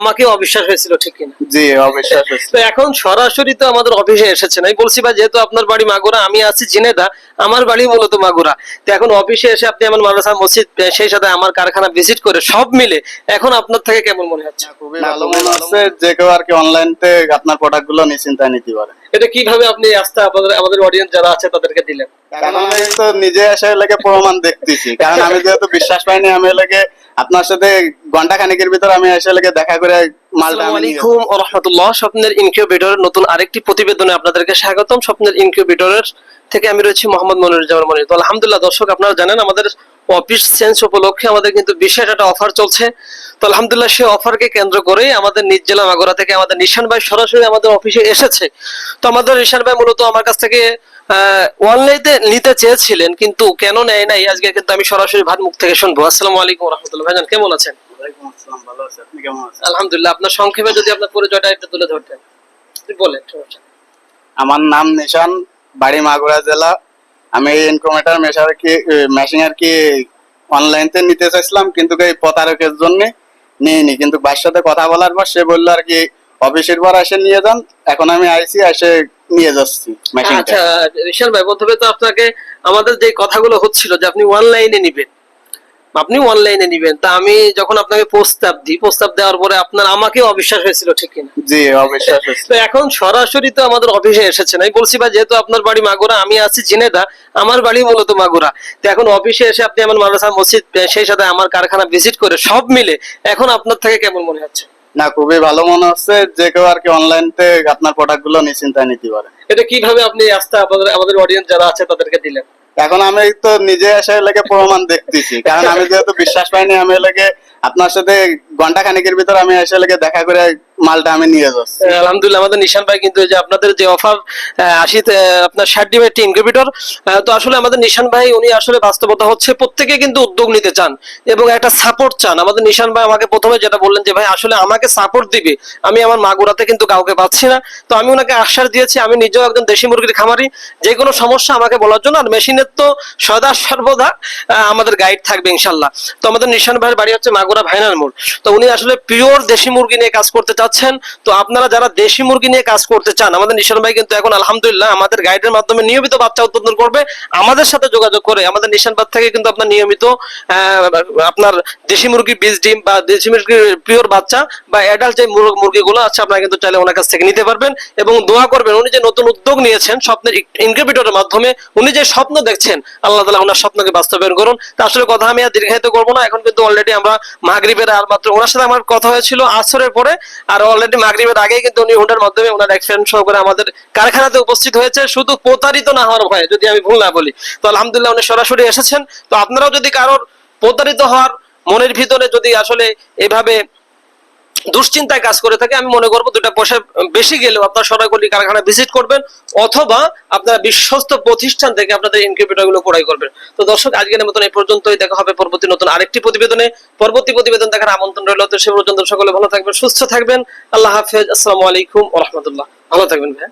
আমাকে অবিশ্বাস হয়েছিল ঠিক কিনা? জি অবিশ্বাস হয়েছিল। তো এখন সরাসরি তো আমাদের অফিসে এসেছেন আমি বলছি ভাই যেহেতু আপনার বাড়ি মাগুরা আমি আছি জিনেদা আমার বাড়ি মূলত মাগুরা। তো এখন অফিসে এসে আপনি আমার মাদ্রাসা মসজিদ সেই সাথে আমার কারখানা ভিজিট করে সব মিলে এখন আপনার থেকে কেমন মনে হচ্ছে? খুবই ভালো মনে হচ্ছে। যে কেউ আর কি অনলাইনতে আপনার প্রোডাক্টগুলো নিশ্চিন্তায় নিতে পারে। এটা কীভাবে আপনি আস্থা আপনাদের আমাদের অডিয়েন্স যারা আছে তাদেরকে দিলেন? আমি তো নিজে এসে লেগে প্রমাণ দেখতেছি। কারণ আমি যেহেতু বিশ্বাস পাইনি আমি লেগে আপনার সাথে ঘণ্টা খানিকের ভিতর আমি এসে লেগে দেখা করে মালটা আসসালামু আলাইকুম ওয়া রাহমাতুল্লাহ স্বপ্নের ইনকিউবেটরের নতুন আরেকটি প্রতিবেদনে আপনাদেরকে স্বাগতম। স্বপ্নের ইনকিউবেটরের থেকে আমি রয়েছি মোহাম্মদ মনিরুজ্জামান মনির। তো আলহামদুলিল্লাহ দর্শক আপনারা জানেন আমাদের অফিস চেঞ্জ উপলক্ষে আমাদের কিন্তু বিশেষ একটা অফার চলছে। তো আলহামদুলিল্লাহ সেই অফারকে কেন্দ্র করেই আমাদের নিজ জেলা মাগুরা থেকে আমাদের নিশান ভাই সরাসরি আমাদের অফিসে এসেছে। তো আমাদের নিশান ভাই মূলত আমার কাছ থেকে অনলাইনে নিতে চেয়েছিলেন কিন্তু কেন নেয় নাই আজকে কিন্তু আমি সরাসরি ভাত মুখ থেকে শুনব। আসসালামু আলাইকুম রহমতুল্লাহ ভাইজান কেমন আছেন? কেমন? আলহামদুলিল্লাহ আপনার সংক্ষেপে যদি আপনার পরিচয়টা একটু তুলে ধরতেন। বলেন আমার নাম নিশান বাড়ি মাগুরা জেলা। আমি এই ইনকোমেটার মেশার কি মেশিন আর কি অনলাইনতে নিতে চাইছিলাম, কিন্তু এই প্রতারকের জন্য নিইনি। কিন্তু বাস সাথে কথা বলার পর সে বলল আর কি, অফিসের পর এসে নিয়ে যান, এখন আমি আইসি এসে নিয়ে যাচ্ছি মেশিনটা আচ্ছা বিশাল ভাই প্রথমে তো আপনাকে আমাদের যে কথাগুলো হচ্ছিল যে আপনি অনলাইনে নিবেন আপনি অনলাইনে নিবেন। তা আমি যখন আপনাকে প্রস্তাব দিই প্রস্তাব দেওয়ার পরে আপনার আমাকে অবিশ্বাস হয়েছিল ঠিক কিনা? জি অবিশ্বাস তো এখন সরাসরি তো আমাদের অফিসে এসেছেন আমি বলছি ভাই যেহেতু আপনার বাড়ি মাগুরা আমি আছি জিনেদা আমার বাড়ি মূলত মাগুরা। তো এখন অফিসে এসে আপনি আমার মাদ্রাসা মসজিদ সেই সাথে আমার কারখানা ভিজিট করে সব মিলে এখন আপনার থেকে কেমন মনে হচ্ছে? না খুবই ভালো মনে হচ্ছে। যে কেউ আর কি অনলাইনতে আপনার প্রোডাক্টগুলো নিশ্চিন্তায় নিতে পারে। এটা কীভাবে আপনি আস্থা আপনাদের আমাদের অডিয়েন্স যারা আছে তাদেরকে দিলেন? এখন আমি তো নিজে এসে লেগে প্রমাণ দেখতেছি। কারণ আমি যেহেতু বিশ্বাস পাইনি, আমি লেগে আপনার সাথে ঘণ্টা খানিকের ভিতর আমি এসে লেগে দেখা করে মালটা আমি নিয়ে যাচ্ছি। আলহামদুলিল্লাহ, আমাদের নিশান ভাই কিন্তু যে আপনাদের যে অফার আপনার ষাট ডিমের ইনকিউবেটর তো আসলে আমাদের নিশান ভাই, উনি আসলে বাস্তবতা হচ্ছে প্রত্যেকে কিন্তু উদ্যোগ নিতে চান এবং একটা সাপোর্ট চান। আমাদের নিশান ভাই আমাকে প্রথমে যেটা বললেন যে, ভাই, আসলে আমাকে সাপোর্ট দিবে। আমি আমার মাগুরাতে কিন্তু কাউকে পাচ্ছি না। তো আমি ওনাকে আশ্বাস দিয়েছি, আমি নিজেও একজন দেশি মুরগির খামারি। যে কোনো সমস্যা আমাকে বলার জন্য, আর মেশিনের তো সদা সর্বদা আমাদের গাইড থাকবে ইনশাল্লাহ। তো আমাদের নিশান ভাইয়ের বাড়ি হচ্ছে মাগুরা ভাইনার মোড়। তো উনি আসলে পিওর দেশি মুরগি নিয়ে কাজ করতে চাচ্ছেন তো আপনারা যারা দেশি মুরগি নিয়ে কাজ করতে চান, আমাদের নিশান ভাই কিন্তু এখন আলহামদুলিল্লাহ আমাদের গাইডের মাধ্যমে নিয়মিত বাচ্চা উৎপাদন করবে। আমাদের সাথে যোগাযোগ করে আমাদের নিশান বাদ থেকে কিন্তু আপনার নিয়মিত আপনার দেশি মুরগি বীজ ডিম বা দেশি মুরগির পিওর বাচ্চা বা অ্যাডাল্ট যে মুর- মুরগিগুলো আছে, আপনারা কিন্তু চাইলে ওনার কাছ থেকে নিতে পারবেন। এবং দোয়া করবেন, উনি যে নতুন উদ্যোগ নিয়েছেন, স্বপ্নের ইনকিউবেটরের মাধ্যমে উনি যে স্বপ্ন দেখছেন, আল্লাহ তালা ওনার স্বপ্নকে বাস্তবায়ন করুন। তা আসলে কথা আমি আর দীর্ঘায়িত করব না, এখন কিন্তু অলরেডি আমরা মাগরিবের আর মাত্র, ওনার সাথে আমার কথা হয়েছিল আসরের পরে, আর অলরেডি মাগরিবের আগে কিন্তু উনি হুন্ডার মাধ্যমে ওনার এক্সপেরিয়েন্স সহকারে আমাদের কারখানাতে উপস্থিত হয়েছে। শুধু প্রতারিত না হওয়ার ভয়ে, যদি আমি ভুল না বলি। তো আলহামদুলিল্লাহ উনি সরাসরি এসেছেন। তো আপনারাও যদি কারোর প্রতারিত হওয়ার মনের ভিতরে যদি আসলে এভাবে দুশ্চিন্তায় কাজ করে থাকে, আমি মনে করব দুটা পয়সা বেশি গেলেও আপনার সরাসরি কারখানা ভিজিট করবেন, অথবা আপনারা বিশ্বস্ত প্রতিষ্ঠান থেকে আপনাদের ইনকিউবেটরগুলো ক্রয় করবেন। তো দর্শক, আজকের মতন এই পর্যন্তই, দেখা হবে পরবর্তী নতুন আরেকটি প্রতিবেদনে। পরবর্তী প্রতিবেদন দেখার আমন্ত্রণ রইল, তো সে পর্যন্ত সকলে ভালো থাকবেন, সুস্থ থাকবেন। আল্লাহ হাফেজ, আসসালামু আলাইকুম রহমতুল্লাহ। ভালো থাকবেন ভাই